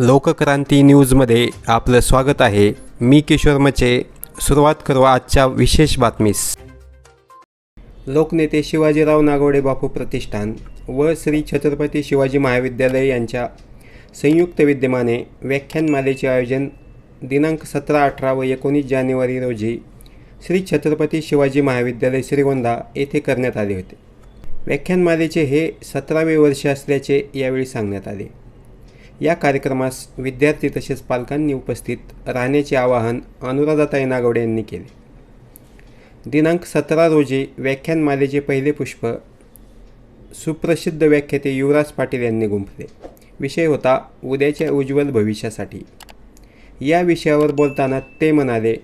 लोकक्रांती न्यूजमध्ये आपलं स्वागत आहे. मी किशोर मचे. सुरुवात करू आजच्या विशेष बातमीस. लोकनेते शिवाजीराव नागवडे बापू प्रतिष्ठान व श्री छत्रपती शिवाजी महाविद्यालय यांच्या संयुक्त विद्यमाने व्याख्यानमालेचे आयोजन दिनांक सतरा अठरा व एकोणीस जानेवारी रोजी श्री छत्रपती शिवाजी महाविद्यालय श्रीगोंदा येथे करण्यात आले होते. व्याख्यानमालेचे हे सतरावे वर्ष असल्याचे यावेळी सांगण्यात आले. या कार्यक्रमास विद्यार्थी तसेच पालकांनी उपस्थित राहण्याचे आवाहन अनुराधाताई नागवडे यांनी केले. दिनांक सतरा रोजी व्याख्यानमालेचे पहिले पुष्प सुप्रसिद्ध व्याख्याते युवराज पाटील यांनी गुंफले. विषय होता उद्याच्या उज्ज्वल भविष्यासाठी. या विषयावर बोलताना ते म्हणाले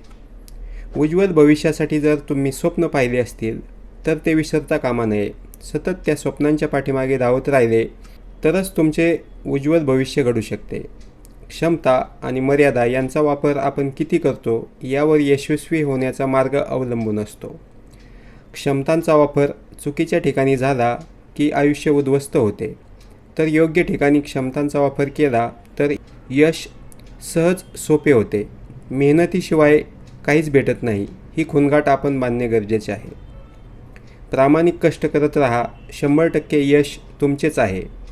उज्ज्वल भविष्यासाठी जर तुम्ही स्वप्न पाहिले असतील तर ते विसरता कामा नये. सतत त्या स्वप्नांच्या पाठीमागे धावत राहिले तरच तुमचे उज्ज्वल भविष्य घडू शकते. क्षमता आणि मर्यादा यांचा वापर आपण किती करतो यावर यशस्वी होण्याचा मार्ग अवलंबून असतो. क्षमतांचा वापर चुकीच्या ठिकाणी झाला की आयुष्य उद्ध्वस्त होते. तर योग्य ठिकाणी क्षमतांचा वापर केला तर यश सहज सोपे होते. मेहनतीशिवाय काहीच भेटत नाही ही खुणगाट आपण बांधणे गरजेचे आहे. प्रामाणिक कष्ट करत राहा शंभर टक्के यश तुमचेच आहे.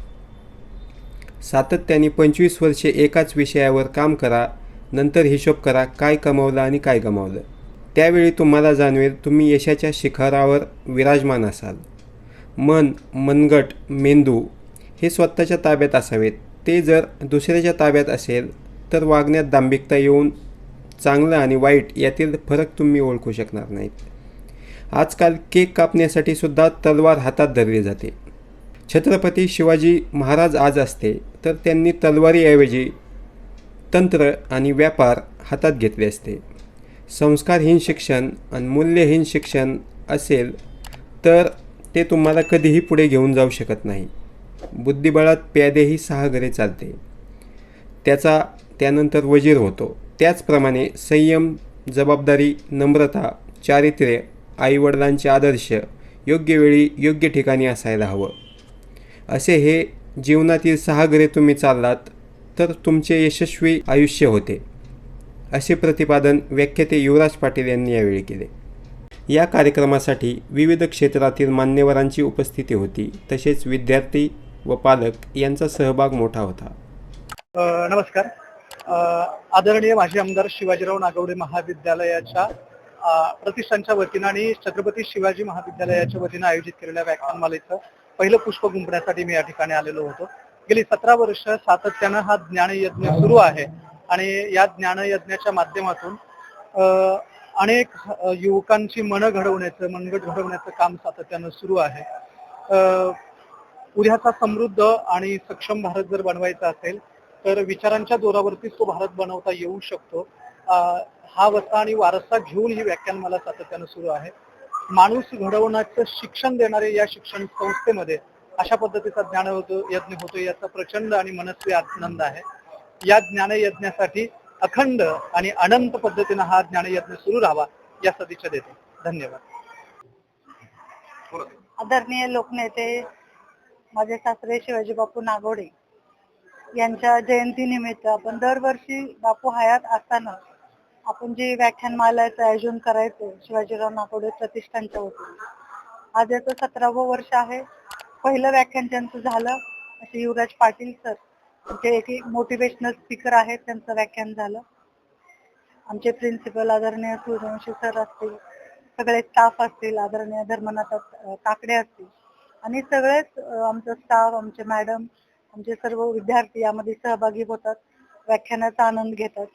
सातत्याने पंचवीस वर्षे एकाच विषयावर काम करा नंतर हिशोब करा काय कमावलं आणि काय गमावलं. त्यावेळी तुम्हाला जाणवेल तुम्ही यशाच्या शिखरावर विराजमान असाल. मन मनगट मेंदू हे स्वतःच्या ताब्यात असावेत. ते जर दुसऱ्याच्या ताब्यात असेल तर वागण्यात दांभिकता येऊन चांगलं आणि वाईट यातील फरक तुम्ही ओळखू शकणार नाहीत. आजकाल केक कापण्यासाठी सुद्धा तलवार हातात धरली जाते. छत्रपती शिवाजी महाराज आज असते. तर त्यांनी तलवारीऐवजी तंत्र आणि व्यापार हातात घेतले असते. संस्कारहीन शिक्षण आणि मूल्यहीन शिक्षण असेल तर ते तुम्हाला कधीही पुढे घेऊन जाऊ शकत नाही. बुद्धिबळात प्यादेही सहा घरे चालते. त्याचा त्यानंतर वजीर होतो. त्याचप्रमाणे संयम जबाबदारी नम्रता चारित्र्य आईवडिलांचे आदर्श योग्य वेळी योग्य ठिकाणी असायला हवं. असे हे जीवनातील सहा घरे तुम्ही चाललात तर तुमचे यशस्वी आयुष्य होते. असे प्रतिपादन व्याख्याते युवराज पाटील यांनी यावेळी केले. या कार्यक्रमासाठी विविध क्षेत्रातील मान्यवरांची उपस्थिती होती तसेच विद्यार्थी व पालक यांचा सहभाग मोठा होता. नमस्कार. आदरणीय माजी आमदार शिवाजीराव नागवडे महाविद्यालयाच्या प्रतिष्ठानच्या वतीनं आणि छत्रपती शिवाजी महाविद्यालयाच्या वतीनं आयोजित केलेल्या व्याख्यानमालेचं पहिलं पुष्प गुंपण्यासाठी मी या ठिकाणी आलेलो होतो. गेली सतरा वर्ष सातत्यानं हा ज्ञानयज्ञ सुरू आहे आणि या ज्ञानयज्ञाच्या माध्यमातून अनेक युवकांची मनं घडवण्याचं मनगट घडवण्याचं काम सातत्यानं सुरू आहे. उद्याचा समृद्ध आणि सक्षम भारत जर बनवायचा असेल तर विचारांच्या जोरावरतीच तो भारत बनवता येऊ शकतो. हा वसा आणि वारसा घेऊन ही व्याख्यान मला सातत्यानं सुरू आहे. माणूस घडवण्याचं शिक्षण देणारे या शिक्षण संस्थेमध्ये अशा पद्धतीचा ज्ञान होतो यज्ञ होतो याचा प्रचंड आणि मनस्वी आनंद आहे. या ज्ञानयज्ञासाठी अखंड आणि अनंत पद्धतीनं हा ज्ञानयज्ञ सुरू राहावा या सदिच्छा देतो. धन्यवाद. आदरणीय लोकनेते माझे सासरे शिवाजी बापू नागोडे यांच्या जयंतीनिमित्त आपण दरवर्षी बापू हयात असताना आपण जे व्याख्यानमालाचं आयोजन करायचो शिवाजीराव नाकोडे प्रतिष्ठानच्या वतीने. आज याचं सतरावं वर्ष आहे. पहिलं व्याख्यान त्यांचं झालं. असे युवराज पाटील सर जे एक मोटिवेशनल स्पीकर आहेत त्यांचं व्याख्यान झालं. आमचे प्रिन्सिपल आदरणीय सूर्यवंशी सर असतील सगळे स्टाफ असतील आदरणीय धर्मनाथ काकडे असतील आणि सगळेच अ, आमचा स्टाफ आमचे मॅडम आमचे सर्व विद्यार्थी यामध्ये सहभागी होतात व्याख्यानाचा आनंद घेतात.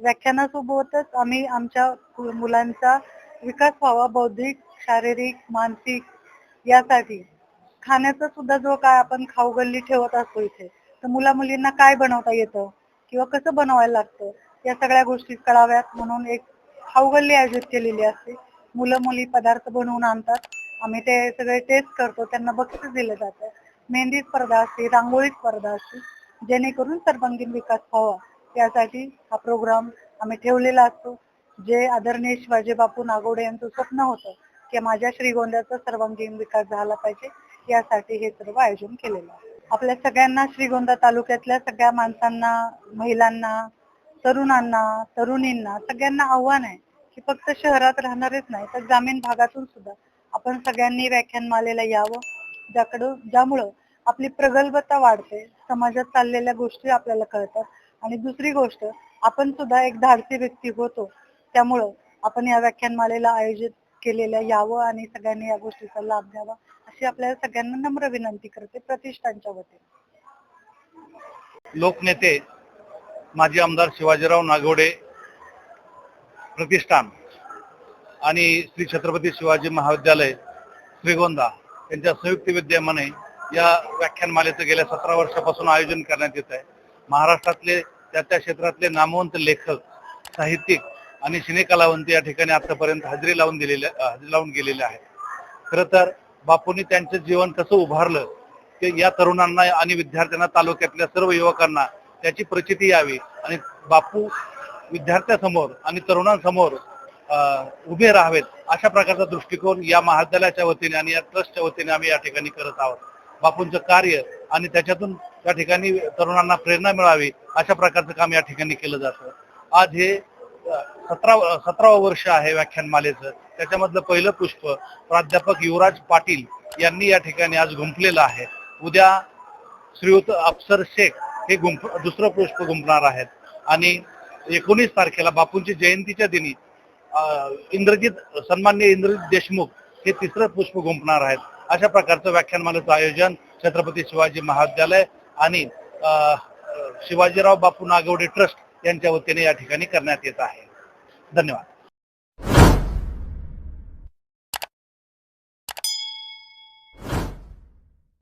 व्याख्यानासोबतच आम्ही आमच्या मुलांचा विकास व्हावा बौद्धिक शारीरिक मानसिक यासाठी. खाण्याचा सुद्धा जो काय आपण खाऊगल्ली ठेवत असतो इथे तर मुला मुलींना काय बनवता येतं किंवा कसं बनवायला लागतं या सगळ्या गोष्टी कळाव्यात म्हणून एक खाऊगल्ली आयोजित केलेली असते. मुलं मुली पदार्थ बनवून आणतात. आम्ही ते सगळे टेस्ट करतो. त्यांना बक्षीस दिलं जातं. मेहंदी स्पर्धा असते रांगोळी स्पर्धा असते. जेणेकरून सर्वांगीण विकास व्हावा. त्यासाठी हा प्रोग्राम आम्ही ठेवलेला असतो. जे आदरणीय शिवाजी बापू नागोडे यांचं स्वप्न होतं की माझ्या श्रीगोंद्याचा सर्वांगीण विकास झाला पाहिजे यासाठी हे सर्व आयोजन केलेलं आहे. आपल्या सगळ्यांना श्रीगोंदा तालुक्यातल्या सगळ्या माणसांना महिलांना तरुणांना तरुणींना सगळ्यांना आव्हान आहे की फक्त शहरात राहणारेच नाही तर ग्रामीण भागातून सुद्धा आपण सगळ्यांनी व्याख्यानमालेला यावं ज्याकडं ज्यामुळं आपली प्रगल्भता वाढते समाजात चाललेल्या गोष्टी आपल्याला कळतात. आणि दुसरी गोष्ट आपण सुद्धा एक धाडसी व्यक्ती होतो. त्यामुळं आपण या व्याख्यानमालेला आयोजित केलेल्या यावं आणि सगळ्यांनी या गोष्टीचा लाभ घ्यावा अशी आपल्याला सगळ्यांना नम्र विनंती करते प्रतिष्ठानच्या वतीने. लोकनेते माजी आमदार शिवाजीराव नागवडे प्रतिष्ठान आणि श्री छत्रपती शिवाजी महाविद्यालय श्रीगोंदा यांच्या संयुक्त विद्यमाने या व्याख्यानमालेचं गेल्या सतरा वर्षापासून आयोजन करण्यात येत आहे. महाराष्ट्रातले त्या त्या क्षेत्रातले नामवंत लेखक साहित्यिक आणि सिनेकलावंत या ठिकाणी आतापर्यंत हजेरी लावून दिलेले हजेरी लावून गेलेले आहेत. खरं तर बापूंनी त्यांचं जीवन कसं उभारलं ते या तरुणांना आणि विद्यार्थ्यांना तालुक्यातल्या सर्व युवकांना त्याची प्रचिती यावी आणि बापू विद्यार्थ्यासमोर आणि तरुणांसमोर अं, उभे राहावेत अशा प्रकारचा दृष्टिकोन या महाविद्यालयाच्या वतीने आणि या ट्रस्टच्या वतीने आम्ही या ठिकाणी करत आहोत. बापूंचं कार्य आणि त्याच्यातून या ठिकाणी तरुणांना प्रेरणा मिळावी अशा प्रकारचं काम या ठिकाणी केलं जातं. आज हे सतरा सतरावं वर्ष आहे व्याख्यानमालेचं त्याच्यामधलं पहिलं पुष्प प्राध्यापक युवराज पाटील यांनी या ठिकाणी आज गुंफलेलं आहे. उद्या श्रीयुत अफसर शेख हे गुंफ दुसरं पुष्प गुंफणार आहेत. आणि एकोणीस तारखेला बापूंची जयंतीच्या दिनी अं, इंद्रजित सन्मान्य इंद्रजित देशमुख हे तिसरं पुष्प गुंफणार आहेत. अशा प्रकारचं व्याख्यानमालेचं आयोजन छत्रपती शिवाजी महाविद्यालय आणि शिवाजीराव बापू नागवडे ट्रस्ट यांच्या वतीने या ठिकाणी करण्यात येत आहे. धन्यवाद.